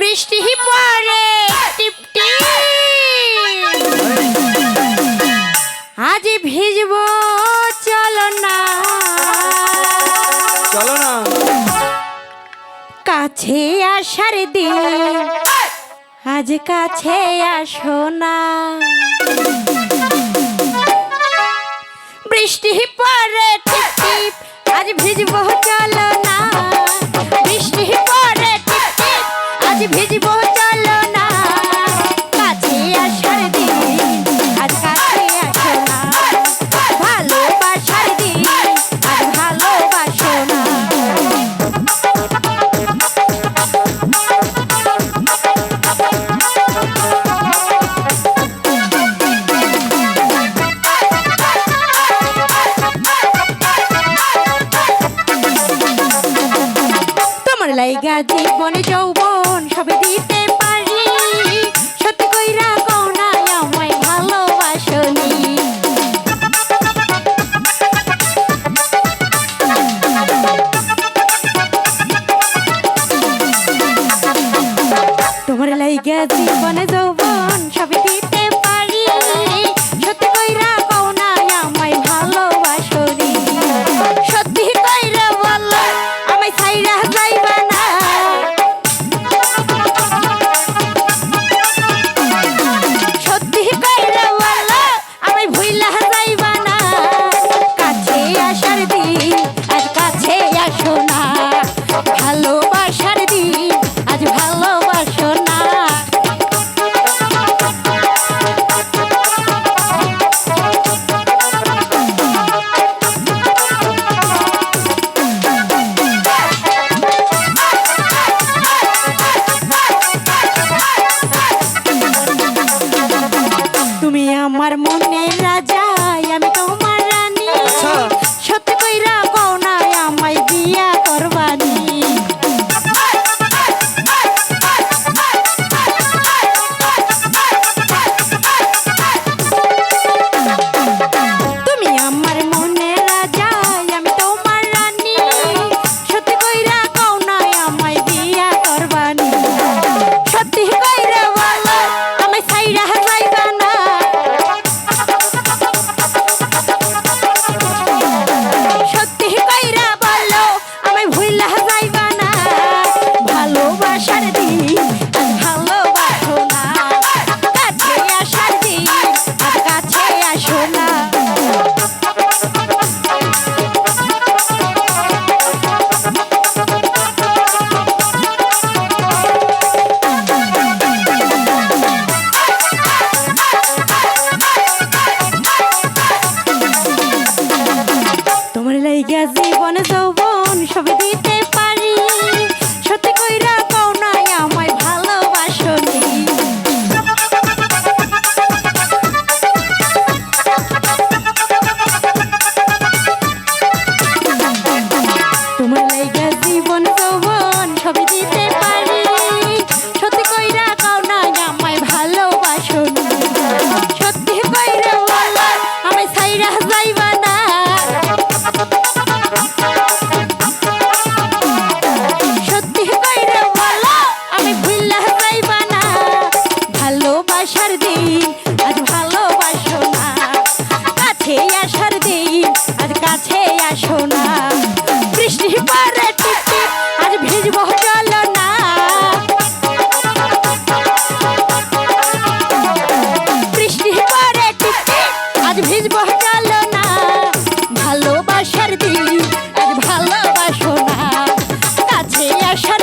বৃষ্টি পড়ে। টিপটি আজ ভিজব চলো না। চলো না। কাছে আসার দিন আজ কাছে আসো না। বৃষ্টি পরে জায়গা জীবন, যৌবন সবে দিতে পারি। সত্যি কইরা না, আমায় ভালোবাসনি তোমার লাইগা জীবন, যৌবন সবে দিতে আসার দিন আজ ভালোবাসো না। কাছে আসার দিন আজ কাছে আসো না। বৃষ্টি পরে আজ চলো না। বৃষ্টি পরে আজ চলো না। ভালোবাসার দিন আজ ভালোবাসো না। কাছে আসার